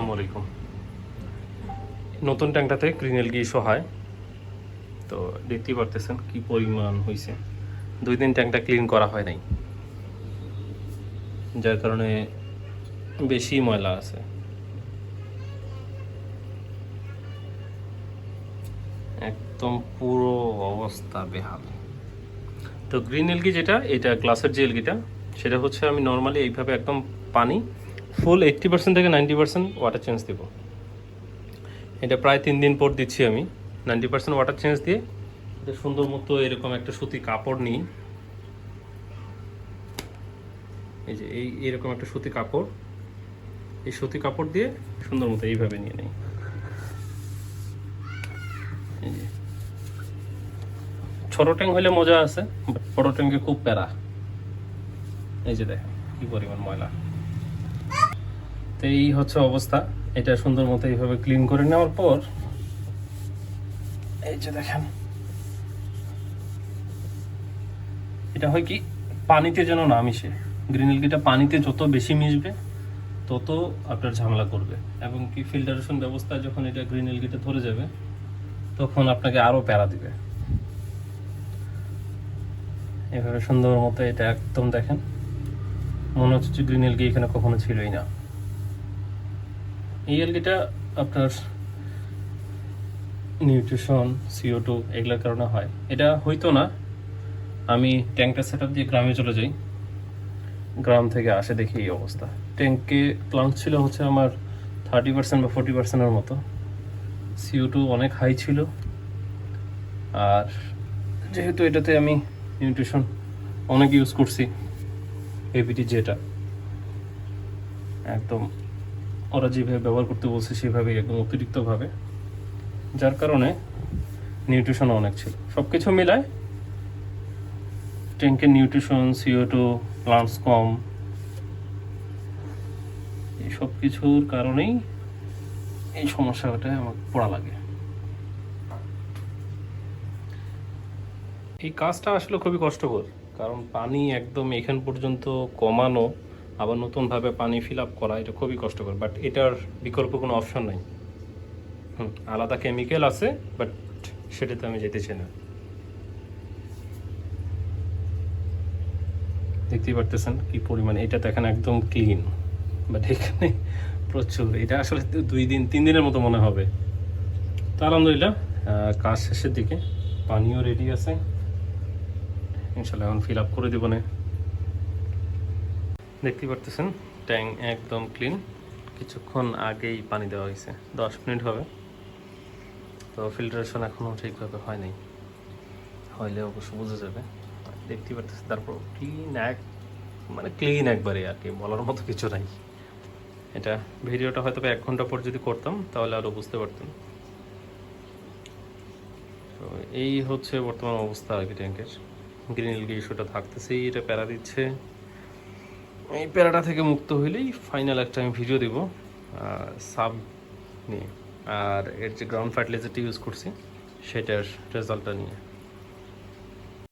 আসসালামু আলাইকুম। নতুন ট্যাঙ্কটাতে গ্রিনেল গি ইস্যু হয়। তো দেখতেই পারতেছেন কি পরিমাণ হয়েছে দুই দিন ট্যাঙ্কটা ক্লিন করা হয় নাই। যার কারণে বেশি ময়লা আছে। একদম পুরো অবস্থা বেহাল। তো গ্রিন এলগি যেটা, এটা গ্লাসের যে এলগিটা, সেটা হচ্ছে আমি নর্মালি এইভাবে একদম পানি ফুল এইট্টি পার্সেন্ট থেকে নাইনটি পার্সেন্ট ওয়াটার চেঞ্জ দেবো। এটা প্রায় তিন দিন পর দিচ্ছি আমি। নাইনটি পার্সেন্ট ওয়াটার চেঞ্জ দিয়ে এটা সুন্দর মতো এরকম একটা সুতি কাপড় নিই। এই যে এই, এরকম একটা সুতি কাপড়। এই সুতি কাপড় দিয়ে সুন্দর মতো এইভাবে নিয়ে নিই। ছোট ট্যাঙ্ক হলে মজা আছে বড় ট্যাঙ্কে খুব প্যারা। এই যে দেখেন, কি পরিমাণ ময়লা। তো এই হচ্ছে অবস্থা। এটা সুন্দর মতো এইভাবে ক্লিন করে নেওয়ার পর, এই যে দেখেন। এটা হয় কি, পানিতে যেন না মিশে। গ্রিন এলগিটা পানিতে যত বেশি মিশবে, তত আপনার ঝামেলা করবে। এবং কি ফিল্টারেশন ব্যবস্থা যখন এটা গ্রিন এলগিটা ধরে যাবে, তখন আপনাকে আরও প্যারা দিবে। এভাবে সুন্দর মতো এটা একদম দেখেন। মনে হচ্ছে গ্রিন এলগি এখানে কখনো ছিলই না। এই আপনার নিউট্রিশন সিও টু এগুলোর কারণে হয়। এটা হইতো না। আমি ট্যাঙ্কটা সেট দিয়ে গ্রামে চলে যাই। গ্রাম থেকে আসে দেখি এই অবস্থা। ট্যাঙ্কে প্লান্ট ছিল হচ্ছে আমার থার্টি পার্সেন্ট বা ফোর্টি পার্সেন্টের মতো। সিও টু অনেক হাই ছিল। আর যেহেতু এটাতে আমি নিউট্রিশন অনেক ইউজ করছি এপিটি যেটা একদম ওরা যেভাবে ব্যবহার করতে বলছে, সেভাবেই একদম অতিরিক্তভাবে। যার কারণে নিউট্রিশন অনেক ছিল। সব কিছু মিলায় ট্যাঙ্কের নিউট্রিশন সিও টু প্লান্টস কম। এই সব কিছুর কারণেই এই সমস্যাটা আমার পড়া লাগে। এই কাজটা আসলে খুবই কষ্টকর, কারণ পানি একদম এখান পর্যন্ত কমানো আবার নতুনভাবে পানি ফিল আপ করা, এটা খুবই কষ্টকর বাট এটার বিকল্প কোনো অপশন নাই। হুম, আলাদা কেমিক্যাল আছে বাট সেটাতে আমি যেতে চাই না। দেখতেই পারতেছেন কি পরিমাণ, এটা দেখেন একদম ক্লিন বাট এখানে প্রচুর, এটা আসলে দুই দিন, তিন দিনের মতো মনে হবে। তো আলহামদুলিল্লাহ কাজ শেষের দিকে, পানিও রেডি আছে। ইনশাল্লাহ এখন ফিল আপ করে দেবো না। দেখতেই পারতেছেন ট্যাঙ্ক একদম ক্লিন। কিছুক্ষণ আগেই পানি দেওয়া হয়েছে, দশ মিনিট হবে। তো ফিল্টারেশন এখনও ঠিকভাবে হয় নাই। হইলে অবশ্য বোঝা যাবে। দেখতেই পারতেছি তারপর ক্লিন এক মানে ক্লিন একবারে আর কি, বলার মতো কিছু নাই। এটা ভিডিওটা হয়তো এক ঘণ্টা পর যদি করতাম, তাহলে আরও বুঝতে পারতাম তো এই হচ্ছে বর্তমান অবস্থা আর কি ট্যাঙ্কের গ্রিন এলগি ইস্যুটা থাকতেছেই, এটা প্যারা দিচ্ছে। এই প্যারাটা থেকে মুক্ত হইলেই ফাইনাল একটা আমি ভিডিও দেবো সাব নিয়ে। আর এর যে গ্রাউন্ড ফার্টিলাইজারটি ইউজ করছি, সেটার রেজাল্টটা নিয়ে।